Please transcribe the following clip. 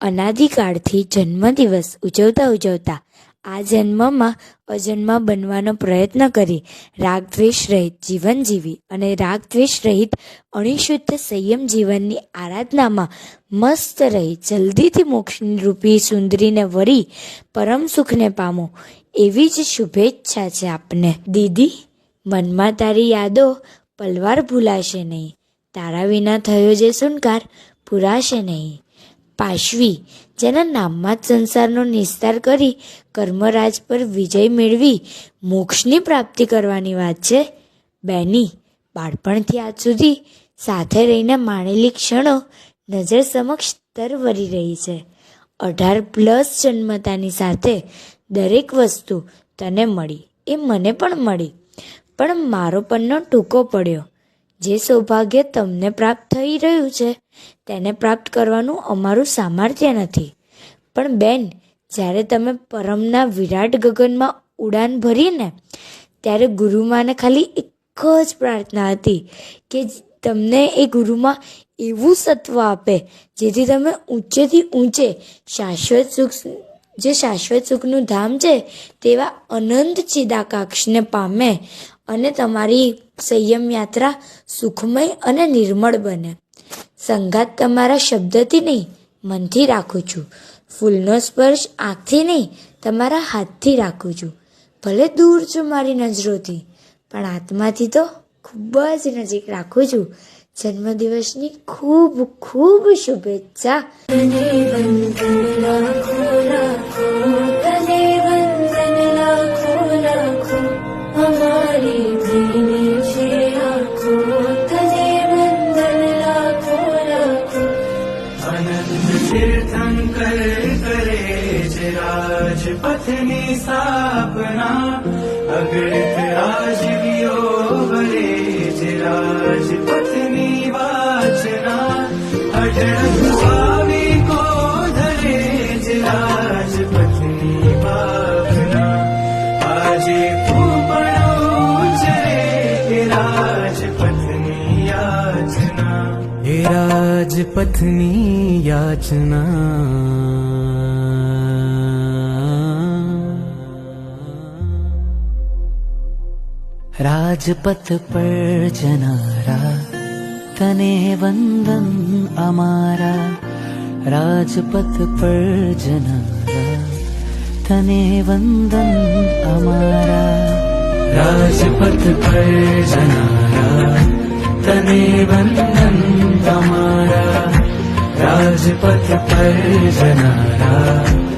અનાદિકાળથી જન્મદિવસ ઉજવતા ઉજવતા આ જન્મમાં અજન્મા બનવાનો પ્રયત્ન કરી રાગદ્વેષ રહિત જીવન જીવી અને રાગદ્વેષ રહિત અણિશુદ્ધ સંયમ જીવનની આરાધનામાં મસ્ત રહી જલ્દીથી મોક્ષની રૂપી સુંદરીને વરી પરમ સુખને પામો. એવી જ શુભેચ્છા છે આપને. દીદી, મનમાં તારી યાદો પલવાર ભૂલાશે નહીં. તારા વિના થયો જે સુનકાર પુરાશે નહીં. પાશવી, જેના નામમાં સંસારનો નિસ્તાર કરી કર્મરાજ પર વિજય મેળવી મોક્ષની પ્રાપ્તિ કરવાની વાત છે. બેની, બાળપણથી આજ સુધી સાથે રહીને માણેલી ક્ષણો નજર સમક્ષ તરવરી રહી છે. અઢાર પ્લસ જન્મતાની સાથે દરેક વસ્તુ તને મળી, એ મને પણ મળી. પણ મારો પન્નો ટૂંકો પડ્યો. જે સૌભાગ્ય તમને પ્રાપ્ત થઈ રહ્યું છે, તેને પ્રાપ્ત કરવાનું અમારું સામર્થ્ય નથી. પણ બેન, જ્યારે તમે પરમના વિરાટ ગગનમાં ઉડાન ભરીને, ત્યારે ગુરુમાને ખાલી એક જ પ્રાર્થના હતી કે તમને એ ગુરુમાં એવું સત્વ આપે, જેથી તમે ઊંચેથી ઊંચે શાશ્વત સુખ જે શાશ્વત સુખનું ધામ છે, તેવા અનંત ચિદાકાક્ષને પામે અને તમારી સંયમ યાત્રા સુખમય અને નિર્મળ બને. સંગાત તમારા શબ્દથી નહીં, મનથી રાખું છું. ફૂલનો સ્પર્શ આંખથી નહીં, તમારા હાથથી રાખું છું. ભલે દૂર છું મારી નજરોથી, પણ આત્માથી તો ખૂબ જ નજીક રાખું છું. જન્મદિવસની ખૂબ ખૂબ શુભેચ્છા. ीर् के करे पथ ने सापना अग्रे पथनी याचना। राजपथ पर जनारा तने वंदन अमारा। राजपथ पर जनारा तने वंदन अमारा। राजपथ पर जनारा तने वंदन અમારા રાજપથ પર જનારા